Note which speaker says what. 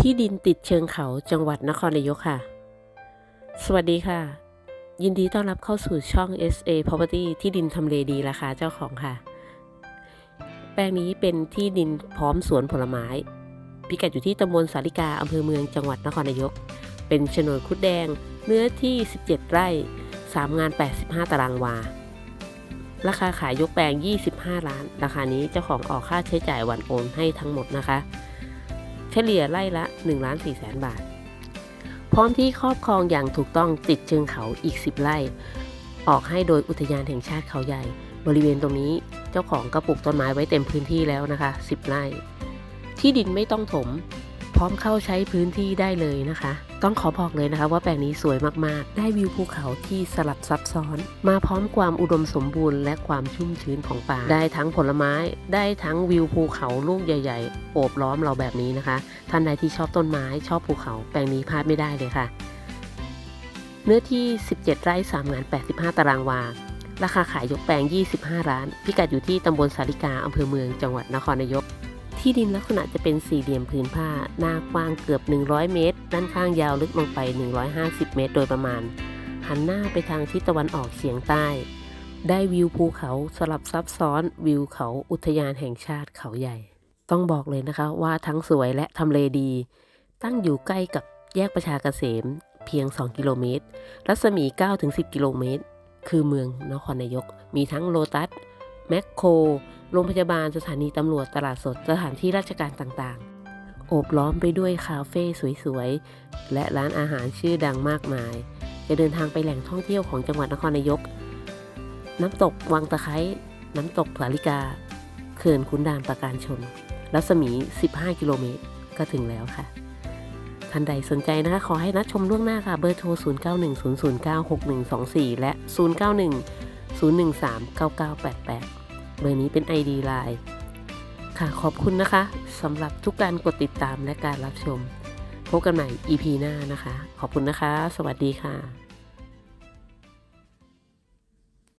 Speaker 1: ที่ดินติดเชิงเขาจังหวัดนครนายกค่ะ สวัสดีค่ะ ยินดีต้อนรับเข้าสู่ช่อง SA Property ที่ดินทำเลดีราคาเจ้าของค่ะ แปลงนี้เป็นที่ดินพร้อมสวนผลไม้ พิกัดอยู่ที่ตำบลสาริกาอำเภอเมืองจังหวัดนครนายก เป็นโฉนดคุดแดง เนื้อที่ 17 ไร่ 3 งาน 85 ตารางวา ราคาขายยกแปลง 25 ล้าน ราคานี้เจ้าของออกค่าใช้จ่ายวันโอนให้ทั้งหมดนะคะ เฉลี่ยไร่ละ1ล้าน4แสนบาท พร้อมที่ครอบครองอย่างถูกต้องติดเชิงเขาอีก 10 ไร่ ออกให้โดยอุทยานแห่งชาติเขาใหญ่ บริเวณตรงนี้เจ้าของก็ปลูกต้นไม้ไว้เต็มพื้นที่แล้วนะคะ 10 ไร่ ที่ดินไม่ต้องถม พร้อมเข้าใช้พื้นที่ได้เลยนะคะ ต้องขอบอกเลยนะคะ ว่าแปลงนี้สวยมากๆ ได้วิวภูเขาที่สลับซับซ้อน มาพร้อมความอุดมสมบูรณ์และความชุ่มชื้นของป่า ได้ทั้งผลไม้ ได้ทั้งวิวภูเขาลูกใหญ่ ๆ โอบล้อมเราแบบนี้นะคะ ท่านใดที่ชอบต้นไม้ชอบภูเขา แปลงนี้พลาดไม่ได้เลยค่ะ เนื้อที่ 17 ไร่3งาน 85 ตารางวาราคาขายยกแปลง 25 ล้าน พิกัดอยู่ที่ตำบลสาริกาอำเภอเมือง จังหวัดนครนายก ที่ดินลักษณะจะเป็นสี่เหลี่ยมผืนผ้า หน้ากว้างเกือบ 100 เมตร ด้านข้างยาวลึกลงไป 150 เมตร โดยประมาณ หันหน้าไปทางทิศตะวันออกเฉียงใต้ ได้วิวภูเขาสลับซับซ้อนวิวเขาอุทยานแห่งชาติเขาใหญ่ ต้องบอกเลยนะคะว่าทั้งสวยและทำเลดี ตั้งอยู่ใกล้กับแยกประชาเกษม เพียง 2 กิโลเมตร รัศมี 9-10 กิโลเมตร คือเมืองนครนายก มีทั้งโลตัส แมคโคร โรงพยาบาล สถานีตำรวจ ตลาดสด สถานที่ราชการต่างๆ โอบล้อมไปด้วยคาเฟ่สวยๆ และร้านอาหารชื่อดังมากมาย จะเดินทางไปแหล่งท่องเที่ยวของจังหวัดนครนายก น้ำตกวังตะไคร้ น้ำตกสาลิกา เขื่อนขุนด่านประการชน รัศมี 15 กิโลเมตร ก็ถึงแล้วค่ะ ท่านใดสนใจนะคะ ขอให้นัดชมล่วงหน้าค่ะ เบอร์โทร 0910096124 และ 091 013 9988 เบอร์นี้เป็น ID Line ค่ะขอบคุณนะคะสำหรับทุกการกดติดตามและการรับชม พบกันใหม่ EP หน้านะคะ ขอบคุณนะคะ สวัสดีค่ะ